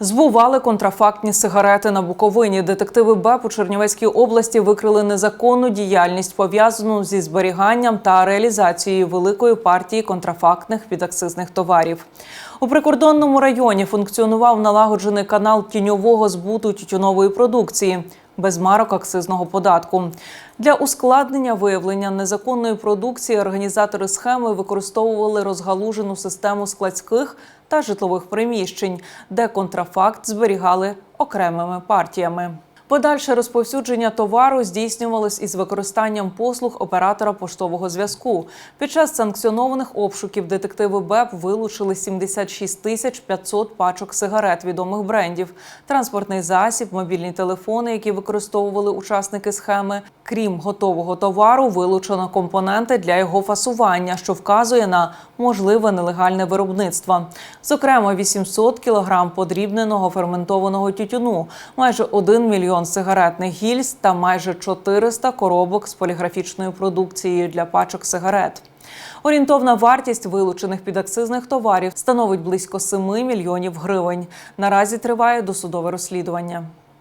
Збували контрафактні сигарети на Буковині. Детективи БЕП у Чернівецькій області викрили незаконну діяльність, пов'язану зі зберіганням та реалізацією великої партії контрафактних підакцизних товарів. У прикордонному районі функціонував налагоджений канал тіньового збуту тютюнової продукції без марок акцизного податку. Для ускладнення виявлення незаконної продукції організатори схеми використовували розгалужену систему складських та житлових приміщень, де контрафакт зберігали окремими партіями. Подальше розповсюдження товару здійснювалось із використанням послуг оператора поштового зв'язку. Під час санкціонованих обшуків детективи БЕП вилучили 76 тисяч 500 пачок сигарет відомих брендів, транспортний засіб, мобільні телефони, які використовували учасники схеми. Крім готового товару, вилучено компоненти для його фасування, що вказує на можливе нелегальне виробництво. Зокрема, 800 кілограм подрібненого ферментованого тютюну, майже 1 мільйон сигаретних гільз та майже 400 коробок з поліграфічною продукцією для пачок сигарет. Орієнтовна вартість вилучених підакцизних товарів становить близько 7 мільйонів гривень. Наразі триває досудове розслідування.